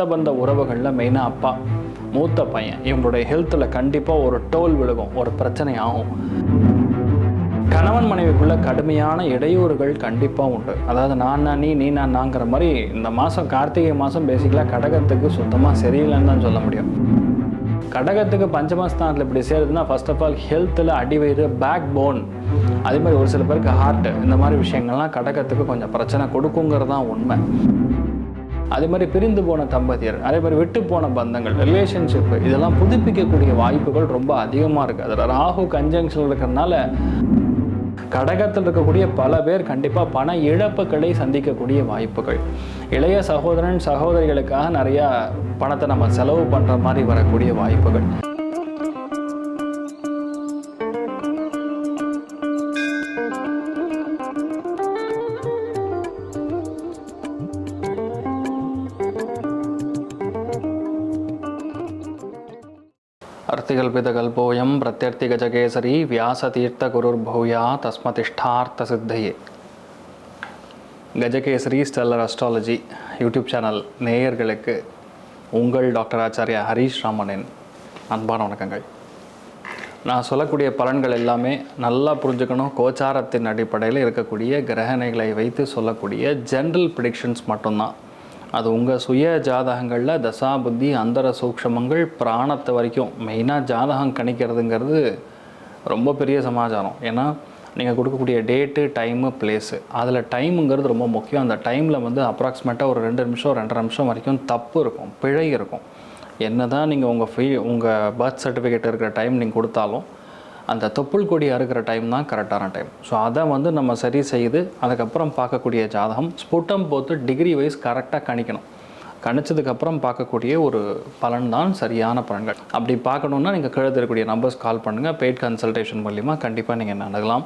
ரத்த பந்த உறவுகளில் மெயினாக அப்பா மூத்த பையன். இவங்களுடைய ஹெல்த்தில் கண்டிப்பாக ஒரு டோல் விழுகும் ஒரு பிரச்சனை ஆகும். கணவன் மனைவிக்குள்ள கடுமையான இடையூறுகள் கண்டிப்பாக உண்டு. அதாவது நான் நான் நீ நீ நான் நாங்கிற மாதிரி இந்த மாதம் கார்த்திகை மாதம் பேசிக்கலாக கடகத்துக்கு சுத்தமாக சரியில்லைன்னு தான் சொல்ல முடியும். கடகத்துக்கு பஞ்சமஸ்தானத்தில் இப்படி சேருதுன்னா ஃபர்ஸ்ட் ஆஃப் ஆல் ஹெல்த்தில் அடிவயிறு பேக் போன் அதே மாதிரி ஒரு சில பேருக்கு ஹார்ட் இந்த மாதிரி விஷயங்கள்லாம் கடகத்துக்கு கொஞ்சம் பிரச்சனை கொடுக்குங்கிறது தான் உண்மை. அதே மாதிரி பிரிந்து போன தம்பதியர் அதே மாதிரி விட்டு போன பந்தங்கள் ரிலேஷன்ஷிப்பு இதெல்லாம் புதுப்பிக்கக்கூடிய வாய்ப்புகள் ரொம்ப அதிகமாக இருக்குது அதில் ராகு கன்ஜங்ஷன் இருக்கிறதுனால கடகத்தில் இருக்கக்கூடிய பல பேர் கண்டிப்பாக பண இழப்புகளை சந்திக்கக்கூடிய வாய்ப்புகள். இளைய சகோதரன் சகோதரிகளுக்காக நிறையா பணத்தை நம்ம செலவு பண்ணுற மாதிரி வரக்கூடிய வாய்ப்புகள். அர்த்திகல்பிதகல்போயம் பிரத்யர்த்திகஜகேசரி வியாசதீர்த்த குருர்பூயா தஸ்மதிஷ்டார்த்த சித்தையே Gajakesari stellar astrology YouTube channel நேயர்களுக்கு உங்கள் டாக்டர் ஆச்சாரியா ஹரீஷ் ராமனின் அன்பான வணக்கங்கள். நான் சொல்லக்கூடிய பலன்கள் எல்லாமே நல்லா புரிஞ்சுக்கணும். கோச்சாரத்தின் அடிப்படையில் இருக்கக்கூடிய கிரகணைகளை வைத்து சொல்லக்கூடிய ஜென்ரல் ப்ரிடிக்ஷன்ஸ் மட்டும்தான். அது உங்கள் சுய ஜாதகங்களில் தசா புத்தி அந்தர சூக்ஷமங்கள் பிராணத்தை வரைக்கும். மெயினாக ஜாதகம் கணிக்கிறதுங்கிறது ரொம்ப பெரிய சமாச்சாரம். ஏன்னா நீங்கள் கொடுக்கக்கூடிய டேட்டு டைமு பிளேஸு அதில் டைமுங்கிறது ரொம்ப முக்கியம். அந்த டைமில் வந்து அப்ராக்சிமேட்டாக ஒரு ரெண்டு நிமிஷம் ரெண்டரை நிமிஷம் வரைக்கும் தப்பு இருக்கும். பிழை இருக்கும். என்ன தான் நீங்கள் உங்கள் ஃபீ உங்கள் பர்த் சர்டிஃபிகேட் இருக்கிற டைம் நீங்கள் கொடுத்தாலும் அந்த தொப்புள் கொடி அறுக்கிற டைம் தான் கரெக்டான டைம் ஸோ அதை வந்து நம்ம சரி செய்து அதுக்கப்புறம் பார்க்கக்கூடிய ஜாதகம் ஸ்புட்டம் போத்து டிகிரி வைஸ் கரெக்டாக கணிக்கணும். கணிச்சதுக்கப்புறம் பார்க்கக்கூடிய ஒரு பலன் தான் சரியான பலன்கள். அப்படி பார்க்கணுன்னா நீங்கள் கீழே நம்பர்ஸ் கால் பண்ணுங்கள் பெய்ட் கன்சல்டேஷன் மூலிமா கண்டிப்பாக நீங்கள் நடக்கலாம்.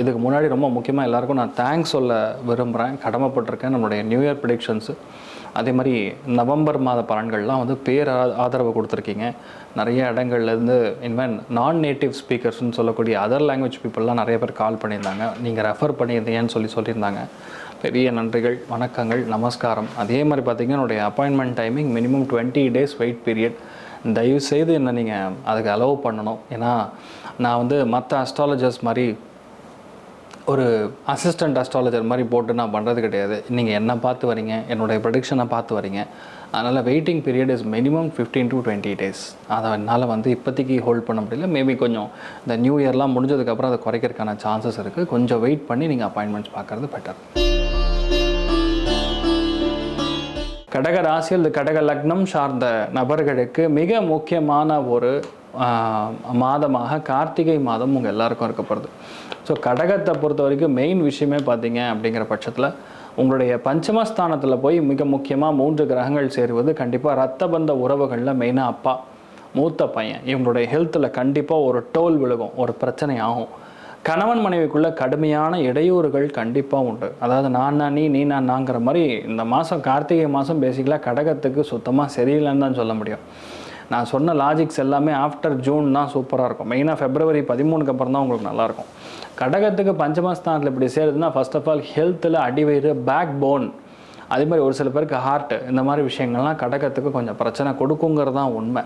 இதுக்கு முன்னாடி ரொம்ப முக்கியமாக எல்லாருக்கும் நான் தேங்க்ஸ் சொல்ல விரும்புகிறேன் கடமைப்பட்டிருக்கேன் நம்மளுடைய நியூ இயர் ப்ரிடிக்ஷன்ஸு அதே மாதிரி நவம்பர் மாத பலன்கள்லாம் வந்து பேர் ஆ- ஆதரவு கொடுத்துருக்கீங்க. நிறைய இடங்கள்லேருந்து இன்வென் நான் நேட்டிவ் ஸ்பீக்கர்ஸ்னு சொல்லக்கூடிய அதர் லாங்குவேஜ் பீப்புளெலாம் நிறைய பேர் கால் பண்ணியிருந்தாங்க. நீங்கள் ரெஃபர் பண்ணியிருந்தீங்கன்னு சொல்லி சொல்லியிருந்தாங்க. பெரிய நன்றிகள் வணக்கங்கள் நமஸ்காரம். அதே மாதிரி பார்த்தீங்கன்னா என்னுடைய appointment timing minimum twenty days wait period தயவு செய்து என்ன நீங்கள் அதுக்கு அலோவ் பண்ணணும். ஏன்னா நான் வந்து மற்ற அஸ்ட்ராலஜர்ஸ் மாதிரி ஒரு அசிஸ்டன்ட் அஸ்ட்ராலஜர் மாதிரி போட்டு நான் பண்ணுறது கிடையாது. நீங்கள் என்ன பார்த்து வரீங்க? என்னுடைய ப்ரடிக்ஷனை பார்த்து வரீங்க. அதனால் waiting period is minimum 15 to twenty days அதை என்னால் வந்து இப்போதைக்கு ஹோல்ட் பண்ண முடியல. மேபி கொஞ்சம் இந்த நியூ இயர்லாம் முடிஞ்சதுக்கப்புறம் அதை குறைக்கிறதுக்கான சான்சஸ் இருக்குது கொஞ்சம் வெயிட் பண்ணி நீங்கள் அப்பாயின்மெண்ட்ஸ் பார்க்குறது பெட்டர் கடக ராசியில் கடக லக்னம் சார்ந்த நபர்களுக்கு மிக முக்கியமான ஒரு மாதமாக கார்த்திகை மாதம் உங்கள் எல்லாருக்கும் இருக்கப்படுது ஸோ கடகத்தை பொறுத்த வரைக்கும் மெயின் விஷயமே பார்த்தீங்க அப்படிங்கிற பட்சத்தில் உங்களுடைய பஞ்சமஸ்தானத்தில் போய் மிக முக்கியமாக மூன்று கிரகங்கள் சேருவது கண்டிப்பாக ரத்த பந்த உறவுகளில் மெயினாக அப்பா மூத்த பையன். இவங்களுடைய ஹெல்த்தில் கண்டிப்பாக ஒரு டோல் விழுகும் ஒரு பிரச்சனை ஆகும். கணவன் மனைவிக்குள்ளே கடுமையான இடையூறுகள் கண்டிப்பாக உண்டு. அதாவது நான் நான் நீ நீ நான் நாங்கிற மாதிரி இந்த மாதம் கார்த்திகை மாதம் பேசிக்கலாக கடகத்துக்கு சுத்தமாக சரியில்லைன்னு தான் சொல்ல முடியும். நான் சொன்ன லாஜிக்ஸ் எல்லாமே ஆஃப்டர் ஜூன் தான் சூப்பராக இருக்கும். மெயினாக ஃபெப்ரவரி பதிமூணுக்கு அப்புறம் தான் உங்களுக்கு நல்லாயிருக்கும் கடகத்துக்கு பஞ்சமஸ்தானத்தில் இப்படி சேருதுன்னா ஃபர்ஸ்ட் ஆஃப் ஆல் ஹெல்த்தில் அடிவயிறு பேக் போன் அதே மாதிரி ஒரு சில பேருக்கு ஹார்ட் இந்த மாதிரி விஷயங்கள்லாம் கடகத்துக்கு கொஞ்சம் பிரச்சனை கொடுக்குங்கிறது தான் உண்மை.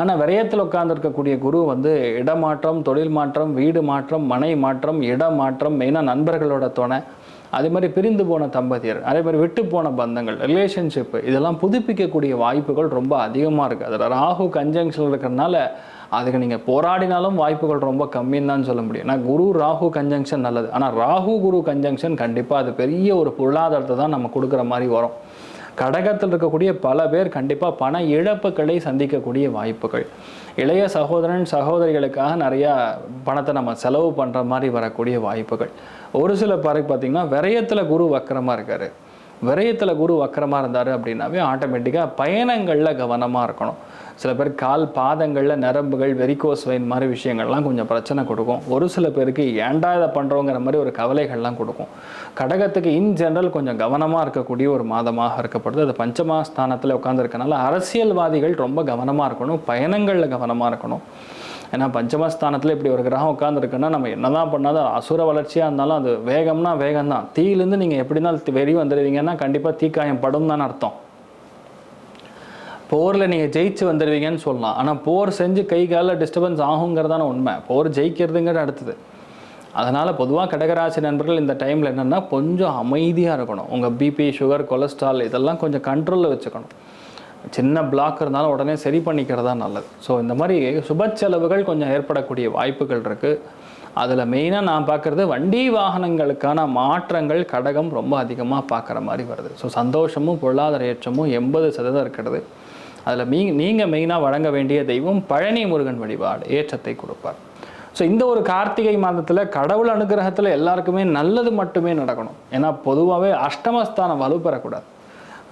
ஆனால் விரயத்தில் உட்கார்ந்திருக்கக்கூடிய குரு வந்து இடமாற்றம் தொழில் மாற்றம் வீடு மாற்றம் மனை மாற்றம் இட மாற்றம் மெயினாக நண்பர்களோட துணை அதே மாதிரி பிரிந்து போன தம்பதியர் அதே மாதிரி விட்டு போன பந்தங்கள் ரிலேஷன்ஷிப்பு இதெல்லாம் புதுப்பிக்கக்கூடிய வாய்ப்புகள் ரொம்ப அதிகமாக இருக்குது அதில் ராகு கன்ஜங்ஷன் இருக்கிறதுனால அதுக்கு நீங்கள் போராடினாலும் வாய்ப்புகள் ரொம்ப கம்மின்னு தான் சொல்ல முடியும். நான் குரு ராகு கன்ஜங்ஷன் நல்லது. ஆனால் ராகு குரு கன்ஜங்ஷன் கண்டிப்பாக அது பெரிய ஒரு பொருளாதாரத்தை தான் நம்ம கொடுக்குற மாதிரி வரும். கடகத்தில் இருக்கக்கூடிய பல பேர் கண்டிப்பாக பண இழப்புகளை சந்திக்கக்கூடிய வாய்ப்புகள். இளைய சகோதரன் சகோதரிகளுக்காக நிறையா பணத்தை நம்ம செலவு பண்ணுற மாதிரி வரக்கூடிய வாய்ப்புகள். ஒரு சில பேருக்கு பார்த்திங்கன்னா விரயத்தில் குரு வக்கரமாக இருக்கார். விரயத்தில் குரு வக்கரமாக இருந்தார் அப்படின்னாவே ஆட்டோமேட்டிக்காக பயணங்களில் கவனமாக இருக்கணும். சில பேர் கால் பாதங்களில் நரம்புகள் வெரிகோஸ் வெயின் மாதிரி விஷயங்கள்லாம் கொஞ்சம் பிரச்சனை கொடுக்கும். ஒரு சில பேருக்கு ஏன்டா இதை பண்ணுறோங்கிற மாதிரி ஒரு கவலைகள்லாம் கொடுக்கும். கடகத்துக்கு இன் ஜென்ரல் கொஞ்சம் கவனமாக இருக்கக்கூடிய ஒரு மாதமாக இருக்கப்படுது. அது பஞ்சமா ஸ்தானத்தில் உட்காந்துருக்கனால அரசியல்வாதிகள் ரொம்ப கவனமாக இருக்கணும். பயணங்களில் கவனமாக இருக்கணும். ஏன்னா பஞ்சமஸ்தானத்தில் இப்படி ஒரு கிரகம் உட்காந்துருக்குன்னா நம்ம என்ன தான் பண்ணாலும் அசுர வளர்ச்சியாக இருந்தாலும் அது வேகம்னா வேகம் தான் தீயிலேருந்து நீங்கள் எப்படின்னா வெறி வந்துடுவீங்கன்னா கண்டிப்பாக தீக்காயம் படும் தான் அர்த்தம். போரில் நீங்கள் ஜெயிச்சு வந்துடுவீங்கன்னு சொல்லலாம். ஆனால் போர் செஞ்சு கை காலில் டிஸ்டர்பன்ஸ் ஆகுங்கிறதான உண்மை. போர் ஜெயிக்கிறதுங்கிறது அடுத்தது. அதனால் பொதுவாக கடகராசி நண்பர்கள் இந்த டைமில் என்னென்னா கொஞ்சம் அமைதியாக இருக்கணும். உங்கள் பிபி சுகர் கொலஸ்ட்ரால் இதெல்லாம் கொஞ்சம் கண்ட்ரோலில் வச்சுக்கணும். சின்ன பிளாக் இருந்தாலும் உடனே சரி பண்ணிக்கிறதா நல்லது. ஸோ இந்த மாதிரி சுப செலவுகள் கொஞ்சம் ஏற்படக்கூடிய வாய்ப்புகள் இருக்குது அதில் மெயினாக நான் பார்க்குறது வண்டி வாகனங்களுக்கான மாற்றங்கள் கடகம் ரொம்ப அதிகமாக பார்க்குற மாதிரி வருது. ஸோ சந்தோஷமும் பொருளாதார ஏற்றமும் எண்பது சதவீதம் இருக்கிறது. அதில் மீ நீங்கள் மெயினாக வழங்க வேண்டிய தெய்வம் பழனி முருகன் வழிபாடு ஏற்றத்தை கொடுப்பார். ஸோ இந்த ஒரு கார்த்திகை மாதத்தில் கடவுள் அனுகிரகத்தில் எல்லாருக்குமே நல்லது மட்டுமே நடக்கணும். ஏன்னா பொதுவாகவே அஷ்டமஸ்தானம் வலுப்பெறக்கூடாது.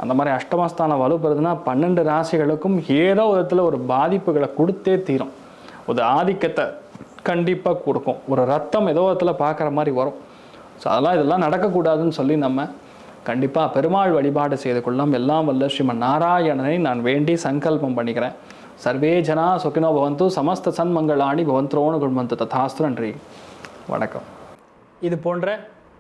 அந்த மாதிரி அஷ்டமஸ்தானம் வலுப்படுதுன்னா பன்னெண்டு ராசிகளுக்கும் ஏதோ விதத்தில் ஒரு பாதிப்புகளை கொடுத்தே தீரும். ஒரு ஆதிக்கத்தை கண்டிப்பாக கொடுக்கும். ஒரு ரத்தம் ஏதோ விதத்தில் பார்க்குற மாதிரி வரும். ஸோ அதெல்லாம் இதெல்லாம் நடக்கக்கூடாதுன்னு சொல்லி நம்ம கண்டிப்பாக பெருமாள் வழிபாடு செய்து கொள்ளலாம். எல்லாம் வல்ல ஸ்ரீமன் நாராயணனை நான் வேண்டி சங்கல்பம் பண்ணிக்கிறேன். சர்வே ஜனா சுகினோ பவந்து சமஸ்த சன்மங்களாணி பவந்த்ரோணு குண்மந்து ததாஸ்து நன்றி. வணக்கம். இது போன்ற